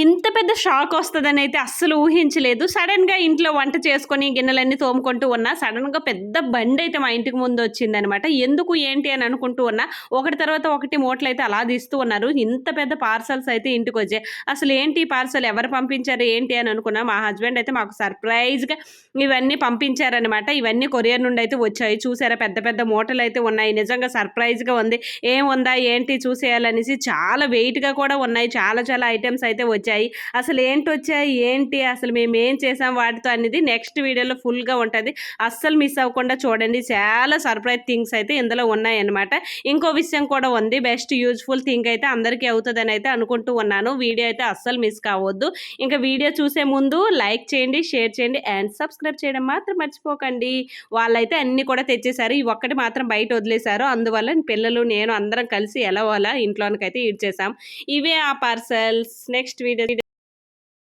ఇంత పెద్ద షాక్ వస్తుందని అయితే అస్సలు ఊహించలేదు. సడన్గా ఇంట్లో వంట చేసుకొని గిన్నెలన్నీ తోముకుంటూ ఉన్నా సడన్గా పెద్ద బండి అయితే మా ఇంటికి ముందు వచ్చిందనమాట. ఎందుకు ఏంటి అని అనుకుంటూ ఉన్నా ఒకటి తర్వాత ఒకటి మూటలు అయితే అలా తీస్తూ ఉన్నారు. ఇంత పెద్ద పార్సల్స్ అయితే ఇంటికి వచ్చాయి. అసలు ఏంటి పార్సల్? ఎవరు పంపించారు? ఏంటి అని అనుకున్నా. మా హస్బెండ్ అయితే మాకు సర్ప్రైజ్గా ఇవన్నీ పంపించారనమాట. ఇవన్నీ కొరియర్ నుండి అయితే వచ్చాయి. చూసారా? పెద్ద పెద్ద మూటలు అయితే ఉన్నాయి. నిజంగా సర్ప్రైజ్గా ఉంది. ఏముందా? ఏంటి? చూసేయాలనేసి చాలా వెయిట్గా కూడా ఉన్నాయి. చాలా చాలా ఐటమ్స్ అయితే వచ్చాయి వచ్చాయి. అసలు ఏంటి వచ్చాయి ఏంటి? అసలు మేము ఏం చేసాం? వాటితో అనేది నెక్స్ట్ వీడియోలో ఫుల్గా ఉంటుంది. అస్సలు మిస్ అవ్వకుండా చూడండి. చాలా సర్ప్రైజ్ థింగ్స్ అయితే ఇందులో ఉన్నాయన్నమాట. ఇంకో విషయం కూడా ఉంది. బెస్ట్ యూజ్ఫుల్ థింగ్ అయితే అందరికీ అవుతుందని అయితే అనుకుంటూ ఉన్నాను. వీడియో అయితే అస్సలు మిస్ కావద్దు. ఇంకా వీడియో చూసే ముందు లైక్ చేయండి షేర్ చేయండి అండ్ సబ్స్క్రైబ్ చేయడం మాత్రం మర్చిపోకండి. వాళ్ళైతే అన్ని కూడా తెచ్చేశారు ఈ ఒక్కటి మాత్రం బయట వదిలేశారు. అందువల్ల పిల్లలు నేను అందరం కలిసి ఎలా వాళ్ళ ఇంట్లోనికైతే ఇడ్చేసాం ఇవే ఆ పార్సల్స్. Next video